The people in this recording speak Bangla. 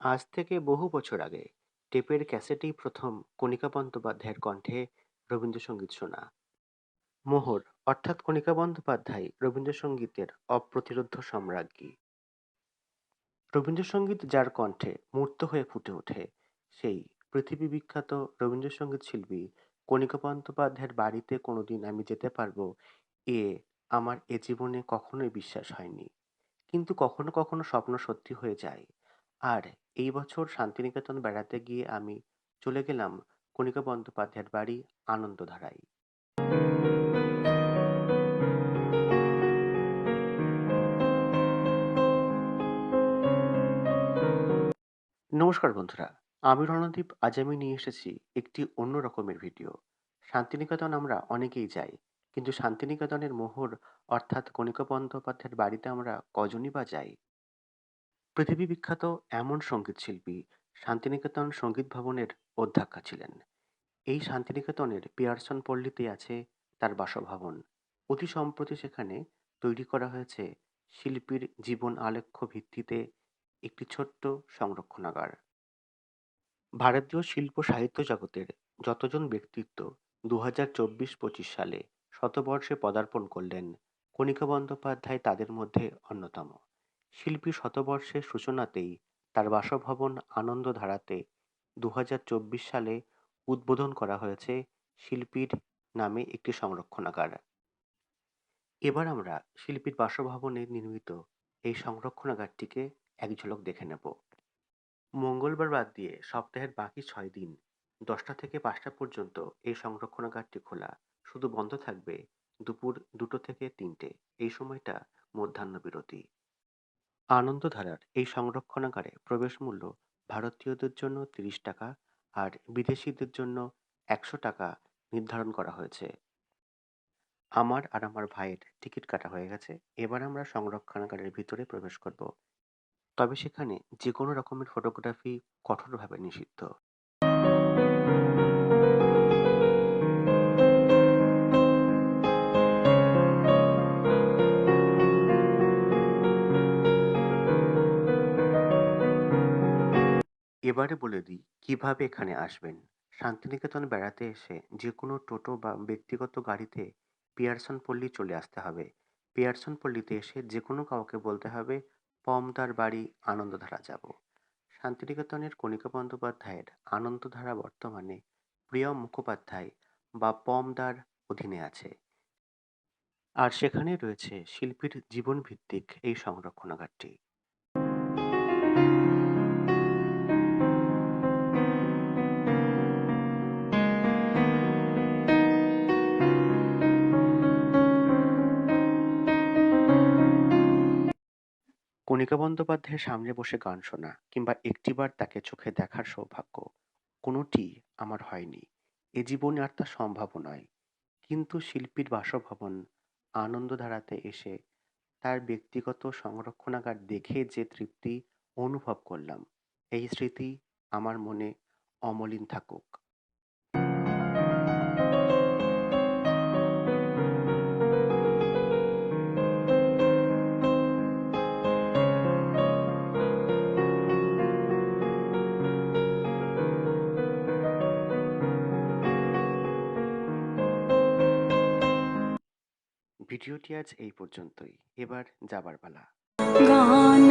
আজ থেকে বহু বছর আগে টেপের ক্যাসেটেই প্রথম কণিকা বন্দ্যোপাধ্যায়ের কণ্ঠে রবীন্দ্রসঙ্গীত শোনা। মোহর, অর্থাৎ কণিকা বন্দ্যোপাধ্যায় রবীন্দ্রসঙ্গীতের অপ্রতিরোধ্য সম্রাজ্ঞী। রবীন্দ্রসঙ্গীত যার কণ্ঠে মূর্ত হয়ে ফুটে ওঠে, সেই পৃথিবী বিখ্যাত রবীন্দ্রসঙ্গীত শিল্পী কণিকা বন্দ্যোপাধ্যায়ের বাড়িতে কোনোদিন আমি যেতে পারব এ আমার এ জীবনে কখনোই বিশ্বাস হয়নি। কিন্তু কখনো কখনো স্বপ্ন সত্যি হয়ে যায়। আর এই বছর শান্তিনিকেতন বেড়াতে গিয়ে আমি চলে গেলাম কণিকা বন্দ্যোপাধ্যায়ের বাড়ি আনন্দধারায়। নমস্কার বন্ধুরা, আমি রণদীপ। আজ আমি নিয়ে এসেছি একটি অন্য রকমের ভিডিও। শান্তিনিকেতন আমরা অনেকেই যাই। কিন্তু শান্তিনিকেতনের মোহর অর্থাৎ কণিকা বন্দ্যোপাধ্যায়ের বাড়িতে আমরা কজনই বা যাই? পৃথিবী বিখ্যাত এমন সংগীত শিল্পী শান্তিনিকেতন সংগীত ভবনের অধ্যক্ষা ছিলেন। এই শান্তিনিকেতনের পিয়ারসন পল্লীতে আছে তার বাসভবন। অতি সম্প্রতি সেখানে তৈরি করা হয়েছে শিল্পীর জীবন আলেখ্য ভিত্তিতে একটি ছোট্ট সংরক্ষণাগার। ভারতীয় শিল্প সাহিত্য জগতের যতজন ব্যক্তিত্ব দু হাজার চব্বিশ পঁচিশ সালে শতবর্ষে পদার্পণ করলেন। কণিকা বন্দ্যোপাধ্যায় তাদের মধ্যে অন্যতম। শিল্পী শতবর্ষের সূচনাতেই তার বাসভবন আনন্দধারাতে দু হাজার চব্বিশ সালে উদ্বোধন করা হয়েছে শিল্পীর নামে একটি সংরক্ষণাগার। এবার আমরা শিল্পীর বাসভবনে নির্মিত এই সংরক্ষণাগারটিকে এক ঝলক দেখে নেব। মঙ্গলবার বাদ দিয়ে সপ্তাহের বাকি ছয় দিন দশটা থেকে পাঁচটা পর্যন্ত এই সংরক্ষণাগারটি খোলা। শুধু বন্ধ থাকবে দুপুর দুটো থেকে তিনটে। এই সময়টা মধ্যাহ্ন বিরতি। আনন্দধারার এই সংরক্ষণাগারে প্রবেশ মূল্য ভারতীয়দের জন্য তিরিশ টাকা আর বিদেশিদের জন্য একশো টাকা নির্ধারণ করা হয়েছে। আমার আর আমার ভাইয়ের টিকিট কাটা হয়ে গেছে। এবার আমরা সংরক্ষণাগারের ভিতরে প্রবেশ করব। তবে সেখানে যে কোনো রকমের ফটোগ্রাফি কঠোরভাবে নিষিদ্ধ। এবারে বলে দিই, কীভাবে এখানে আসবেন? শান্তিনিকেতন বেড়াতে এসে যে কোনো টোটো বা ব্যক্তিগত গাড়িতে পিয়ারসন পল্লী চলে আসতে হবে। পিয়ারসন পল্লীতে এসে যে কোনো কাউকে বলতে হবে, পমদার বাড়ি, আনন্দধারা যাব। শান্তিনিকেতনের কণিকা বন্দ্যোপাধ্যায়ের আনন্দধারা বর্তমানে প্রিয় মুখোপাধ্যায় বা পমদার অধীনে আছে। আর সেখানে রয়েছে শিল্পীর জীবন ভিত্তিক এই সংরক্ষণাগারটি। কণিকা বন্দ্যোপাধ্যায়ের সামনে বসে গান শোনা কিংবা একটিবার তাকে চোখে দেখার সৌভাগ্য, কোনোটি আমার হয়নি। এ জীবনে আর তা সম্ভব নয়। কিন্তু শিল্পীর বাসভবন আনন্দধারাতে এসে তার ব্যক্তিগত সংরক্ষণাগার দেখে যে তৃপ্তি অনুভব করলাম, এই স্মৃতি আমার মনে অমলিন থাকুক। ভিডিওটি আজ এই পর্যন্তই। এবার যাবার পালা। গান